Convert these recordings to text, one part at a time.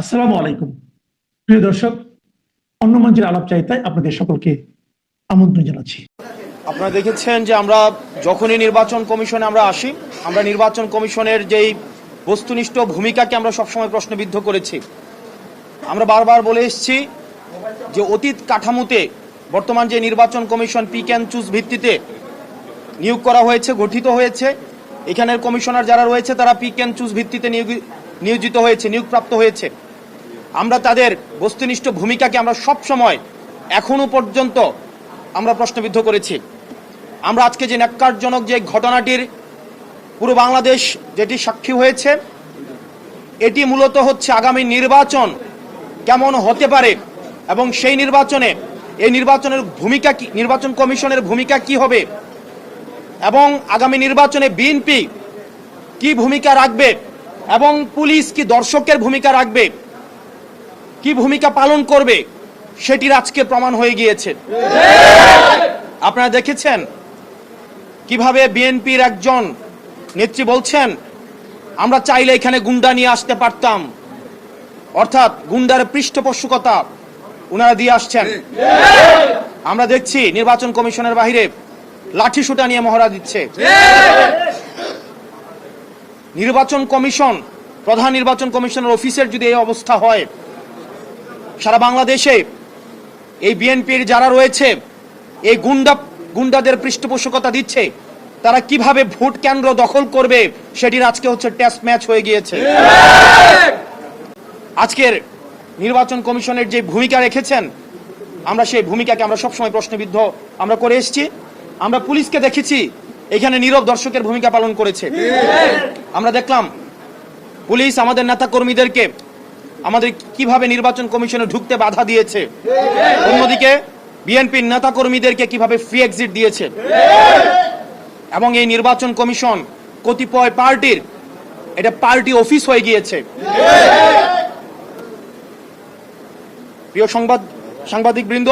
আসসালামু আলাইকুম। প্রিয় দর্শক অন্য মঞ্চের আলাপ চাইতায় আপনাদের সকলকে আমন্ত্রণ জানাচ্ছি। আপনারা দেখেছেন যে আমরা যখনই নির্বাচন কমিশনে আমরা আসি, আমরা নির্বাচন কমিশনের যেই বস্তুনিষ্ঠ ভূমিকাকে আমরা সবসময় প্রশ্নবিদ্ধ করেছি। আমরা বারবার বলে এসেছি যে অতীত কাঠামোতে বর্তমান যে নির্বাচন কমিশন পিক অ্যান্ড চুজ ভিত্তিতে নিয়োগ করা হয়েছে, গঠিত হয়েছে, এখানের কমিশনার যারা রয়েছে তারা পিক অ্যান্ড চুজ ভিত্তিতে নিয়োজিত হয়েছে, নিয়োগপ্রাপ্ত হয়েছে। আমরা তাদের বস্তুনিষ্ঠ ভূমিকাকে আমরা সব সময় এখনও পর্যন্ত আমরা প্রশ্নবিদ্ধ করেছি। আমরা আজকে যে ন্যাক্কারজনক যে ঘটনাটির পুরো বাংলাদেশ যেটি সাক্ষী হয়েছে, এটি মূলত হচ্ছে আগামী নির্বাচন কেমন হতে পারে এবং সেই নির্বাচনে, এই নির্বাচনের ভূমিকা কি, নির্বাচন কমিশনের ভূমিকা কি হবে এবং আগামী নির্বাচনে বিএনপি কি ভূমিকা রাখবে এবং পুলিশ কি দর্শকের ভূমিকা রাখবে কি ভূমিকা পালন করবে সেটির আজকে প্রমাণ হয়ে গিয়েছে। আপনারা দেখেছেন কীভাবে বিএনপির একজন নেত্রী বলছেন, আমরা চাইলে এখানে গুন্ডা নিয়ে আসতে পারতাম। অর্থাৎ গুন্ডার পৃষ্ঠপোষকতা ওনারা দিয়ে আসছেন। আমরা দেখছি নির্বাচন কমিশনের বাহিরে লাঠি সুটা নিয়ে মহড়া দিচ্ছে। নির্বাচন কমিশন, প্রধান নির্বাচন কমিশনের অফিসের যদি এই অবস্থা হয় সারা বাংলাদেশে এই বিএনপির যারা রয়েছে, এই গুন্ডা, গুন্ডাদের পৃষ্ঠপোষকতা দিচ্ছে, তারা কীভাবে ভোট কেন্দ্র দখল করবে সেটির আজকে হচ্ছে টেস্ট ম্যাচ হয়ে গিয়েছে। আজকের নির্বাচন কমিশনের যে ভূমিকা রেখেছেন, আমরা সেই ভূমিকাকে আমরা সবসময় প্রশ্নবিদ্ধ আমরা করে এসেছি। আমরা পুলিশকে দেখেছি, এখানে নীরব দর্শকের ভূমিকা পালন করেছে। আমরা দেখলাম, পুলিশ আমাদের নেতা কর্মীদেরকে আমাদের কীভাবে নির্বাচন কমিশনে ঢুকতে বাধা দিয়েছে? অন্যদিকে বিএনপির নেতা কর্মীদেরকে কীভাবে ফ্রি এক্সিট দিয়েছে? এবং এই নির্বাচন কমিশন কতিপয় পার্টির, এটা পার্টি অফিস হয়ে গিয়েছে। প্রিয় সংবাদ সাংবাদিক বৃন্দ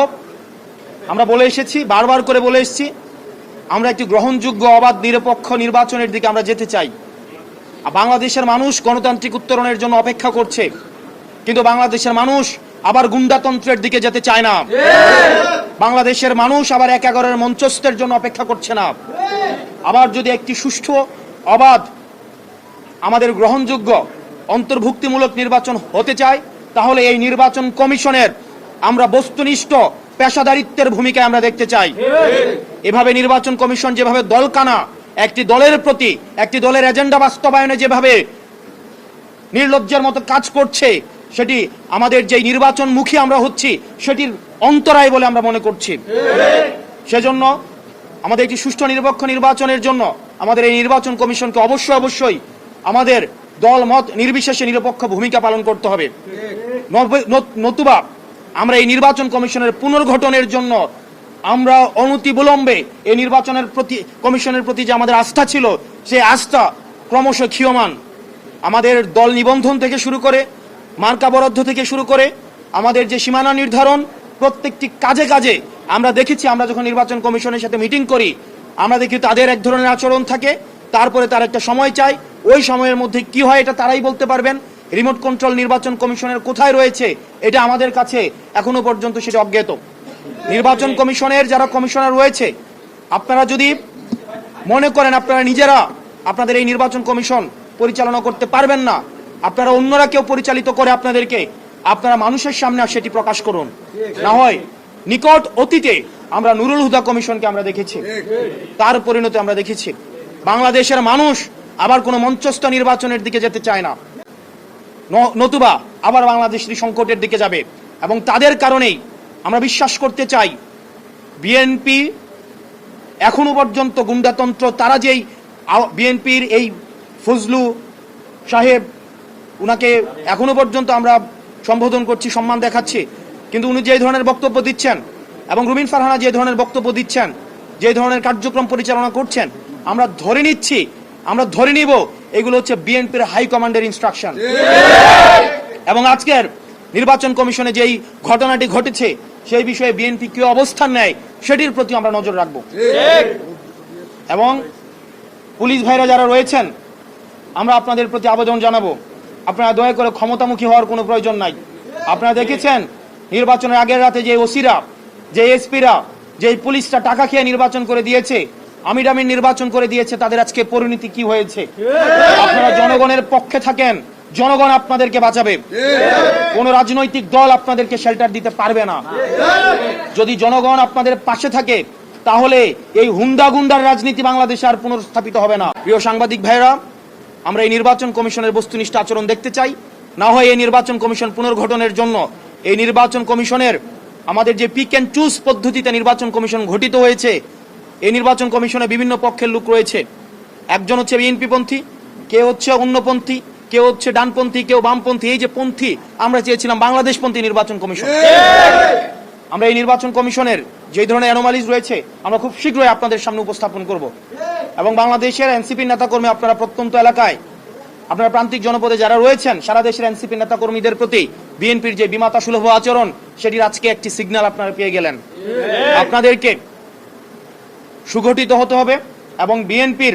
আমরা বলে এসেছি, বারবার করে বলে এসেছি, আমরা একটি গ্রহণযোগ্য, অবাধ, নিরপেক্ষ নির্বাচনের দিকে আমরা যেতে চাই। বাংলাদেশের মানুষ গণতান্ত্রিক উত্তরণের জন্য অপেক্ষা করছে। কিন্তু বাংলাদেশের মানুষ আবার গুন্ডাতন্ত্রের দিকে যেতে চায় না। বাংলাদেশের মানুষ আবার এক এগারোর মঞ্চস্থের জন্য অপেক্ষা করছে না। আবার যদি একটি সুষ্ঠু, অবাধ, আমাদের গ্রহণযোগ্য, অন্তর্ভুক্তিমূলক নির্বাচন হতে চায়, তাহলে এই নির্বাচন কমিশনের আমরা বস্তুনিষ্ঠ, পেশাদারিত্বের ভূমিকায় আমরা দেখতে চাই। এভাবে নির্বাচন কমিশন যেভাবে দলকানা, একটি দলের প্রতি, একটি দলের এজেন্ডা বাস্তবায়নে যেভাবে নির্লজ্জের মতো কাজ করছে সেটি আমাদের যে নির্বাচন মুখী আমরা হচ্ছি, সেটির অন্তরায় বলে আমরা মনে করছি। সেজন্য আমাদের একটি সুষ্ঠু নিরপেক্ষ নির্বাচনের জন্য আমাদের এই নির্বাচন কমিশনকে অবশ্যই অবশ্যই আমাদের দল মত নির্বিশেষে নিরপেক্ষ ভূমিকা পালন করতে হবে। নতুবা আমরা এই নির্বাচন কমিশনের পুনর্গঠনের জন্য আমরা অনতি বিলম্বে এই নির্বাচনের প্রতি, কমিশনের প্রতি যে আমাদের আস্থা ছিল, সেই আস্থা ক্রমশ ক্ষীয়মান। আমাদের দল নিবন্ধন থেকে শুরু করে মার্কা বরাদ্দ থেকে শুরু করে আমাদের যে সীমানা নির্ধারণ, প্রত্যেকটি কাজে কাজে আমরা দেখেছি, আমরা যখন নির্বাচন কমিশনের সাথে মিটিং করি, আমরা দেখি তাদের এক ধরনের আচরণ থাকে, তারপরে তার একটা সময় চাই। ওই সময়ের মধ্যে কি হয় এটা তারাই বলতে পারবেন। রিমোট কন্ট্রোল নির্বাচন কমিশনের কোথায় রয়েছে, এটা আমাদের কাছে এখনও পর্যন্ত সেটা অজ্ঞাত। নির্বাচন কমিশনের যারা কমিশনার রয়েছে, আপনারা যদি মনে করেন আপনারা নিজেরা আপনাদের এই নির্বাচন কমিশন পরিচালনা করতে পারবেন না আপনারা অন্যরা কেউ পরিচালিত করে আপনাদেরকে, আপনারা মানুষের সামনে সেটি প্রকাশ করুন। না হয়, নিকট অতীতে আমরা নুরুল হুদা কমিশনকে আমরা দেখেছি। তার পরিণতি আমরা দেখেছি। বাংলাদেশের মানুষ আবার কোনো মঞ্চস্থ নির্বাচনের দিকে যেতে চায় না। নতুবা আবার বাংলাদেশ সংকটের দিকে যাবে। এবং তাদের কারণেই আমরা বিশ্বাস করতে চাই, বিএনপি এখনও পর্যন্ত গুন্ডাতন্ত্র, তারা যেই বিএনপির এই ফজলু সাহেব উনাকে এখনও পর্যন্ত আমরা সম্বোধন করছি, সম্মান দেখাচ্ছি। কিন্তু উনি যে ধরনের বক্তব্য দিচ্ছেন এবং রুমিন ফারহানা যে ধরনের বক্তব্য দিচ্ছেন, যে ধরনের কার্যক্রম পরিচালনা করছেন, আমরা ধরে নিচ্ছি, আমরা ধরে নিব, এগুলো হচ্ছে বিএনপির হাই কমান্ডের ইনস্ট্রাকশন এবং আজকের নির্বাচন কমিশনে যেই ঘটনাটি ঘটেছে, সেই বিষয়ে বিএনপি কি অবস্থান নেয়, সেটির প্রতি আমরা নজর রাখব। এবং পুলিশ ভাইরা যারা রয়েছেন, আমরা আপনাদের প্রতি আবেদন জানাব। আপনারা দয়া করে ক্ষমতামুখী হওয়ার কোনো প্রয়োজন নাই। আপনারা দেখেছেন, নির্বাচনের আগের রাতে যে ওসিরা, যে এসপিরা, যে পুলিশটা টাকা খেয়ে নির্বাচন করে দিয়েছে, আমিরামির নির্বাচন করে দিয়েছে, তাদের আজকে পরিণতি কি হয়েছে? আপনারা জনগণের পক্ষে থাকেন, জনগণ আপনাদেরকে বাঁচাবে। কোন রাজনৈতিক দল আপনাদেরকে শেল্টার দিতে পারবে না। যদি জনগণ আপনাদের পাশে থাকে, তাহলে এই হুন্ডা গুন্ডার রাজনীতি বাংলাদেশে আর পুনর্স্থাপিত হবে না। প্রিয় সাংবাদিক ভাইরা আমরা এই নির্বাচন কমিশনের বস্তুনিষ্ঠ আচরণ দেখতে চাই। না হয় এই নির্বাচন কমিশন পুনর্গঠনের জন্য। এই নির্বাচন কমিশনের আমাদের যে পিক অ্যান্ড চুজ পদ্ধতিতে নির্বাচন কমিশন গঠিত হয়েছে, এই নির্বাচন কমিশনে বিভিন্ন পক্ষের লোক রয়েছে। একজন হচ্ছে বিএনপি পন্থী কেউ হচ্ছে অন্যপন্থী কেউ হচ্ছে ডানপন্থী কেউ বামপন্থী, এই যে পন্থী, আমরা চেয়েছিলাম বাংলাদেশপন্থী নির্বাচন কমিশন। আমরা এই নির্বাচন কমিশনের যে ধরনের অ্যানোমালিজ রয়েছে, আমরা খুব শীঘ্রই আপনাদের সামনে উপস্থাপন করব। এবং বাংলাদেশের এনসিপি নেতাকর্মী আপনারা প্রত্যন্ত এলাকায় আপনারা প্রান্তিক জনপদে যারা রয়েছেন সারা দেশের এনসিপি নেতাকর্মীদের প্রতি বিএনপির যে বিমাতা সুলভ আচরণ সেটির আজকে একটি সিগন্যাল আপনারা পেয়ে গেলেন। আপনাদেরকে সুগঠিত হতে হবে এবং বিএনপির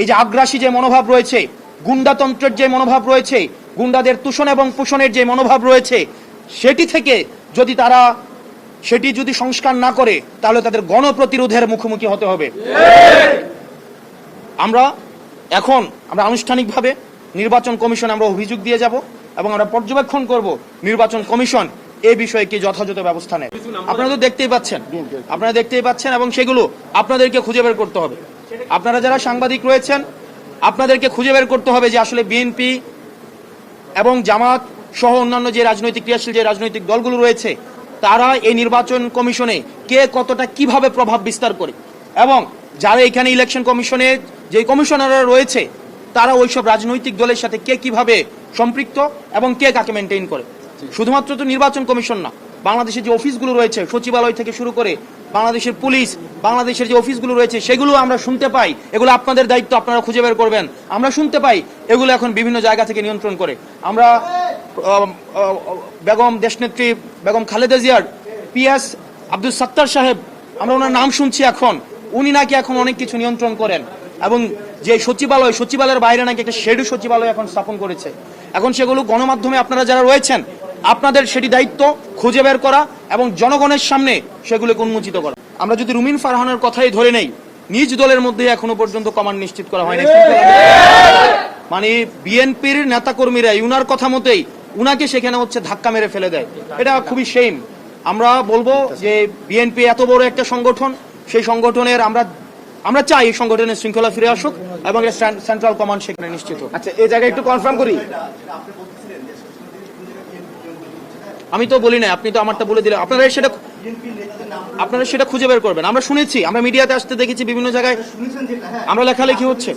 এই যে আগ্রাসী যে মনোভাব রয়েছে গুন্ডাতন্ত্রের যে মনোভাব রয়েছে গুন্ডাদের তুষণ এবং পোষণের যে মনোভাব রয়েছে সেটি থেকে যদি তারা সেটি যদি সংস্কার না করে তাহলে তাদের গণপ্রতিরোধের মুখোমুখি হতে হবে। আমরা এখন আমরা আনুষ্ঠানিকভাবে নির্বাচন কমিশন আমরা অভিযোগ দিয়ে যাব এবং আমরা পর্যবেক্ষণ করব নির্বাচন কমিশন এই বিষয়ে কি যথাযথ ব্যবস্থা নেয়। আপনারা তো দেখতেই পাচ্ছেন আপনারা দেখতেই পাচ্ছেন এবং সেগুলো আপনাদেরকে খুঁজে বের করতে হবে। আপনারা যারা সাংবাদিক রয়েছেন আপনাদেরকে খুঁজে বের করতে হবে যে আসলে বিএনপি এবং জামাত সহ অন্যান্য যে রাজনৈতিক ক্রিয়াশীল যে রাজনৈতিক দলগুলো রয়েছে তারা এই নির্বাচন কমিশনে কে কতটা কীভাবে প্রভাব বিস্তার করে। এবং যারা এখানে ইলেকশন কমিশনে যে কমিশনাররা রয়েছে, তারা ওইসব রাজনৈতিক দলের সাথে কে কীভাবে সম্পৃক্ত এবং কে কাকে মেনটেন করে? শুধুমাত্র তো নির্বাচন কমিশন না, বাংলাদেশের যে অফিসগুলো রয়েছে, সচিবালয় থেকে শুরু করে বাংলাদেশের পুলিশ বাংলাদেশের যে অফিসগুলো রয়েছে, সেগুলো আমরা শুনতে পাই। এগুলো আপনাদের দায়িত্ব, আপনারা খুঁজে বের করবেন। আমরা শুনতে পাই, এগুলো এখন বিভিন্ন জায়গা থেকে নিয়ন্ত্রণ করে। আমরা বেগম দেশনেত্রী, বেগম খালেদা জিয়ার পিএস আব্দুল সাত্তার সাহেব, আমরা ওনার নাম শুনছি এখন। উনি নাকি এখন অনেক কিছু নিয়ন্ত্রণ করেন এবং যে সচিবালয়, সচিবালয়ের বাইরে নাকি একটা শেডু সচিবালয় এখন স্থাপন করেছে। এখন সেগুলো গণমাধ্যমে আপনারা যারা রয়েছেন, আপনাদের সেটি দায়িত্ব খুঁজে বের করা এবং জনগণের সামনে সেগুলোকে উন্মোচিত করা। আমরা যদি রুমিন ফারহানের কথাই ধরে নেই, নিজ দলের মধ্যে এখনও পর্যন্ত কমান্ড নিশ্চিত করা হয়নি। মানে বিএনপির নেতাকর্মীরা উনার কথা মতেই, উনাকে সেখানে হচ্ছে ধাক্কা মেরে ফেলে দেয়। এটা খুবই সেম আমরা বলব যে বিএনপি এত বড় একটা সংগঠন সেই সংগঠনের আমরা আমরা চাই এই সংগঠনের শৃঙ্খলা ফিরে আসুক এবং সেন্ট্রাল কমান্ড সেখানে নিশ্চিত। আচ্ছা এই জায়গায় একটু কনফার্ম করি। আমি তো বলি না আপনি তো আমারটা বলে দিলেন। আপনারা সেটা আপনারা সেটা খুঁজে বের করবেন। আমরা শুনেছি আমরা মিডিয়াতে আসতে দেখেছি বিভিন্ন জায়গায়। আমরা লেখালেখি হচ্ছে।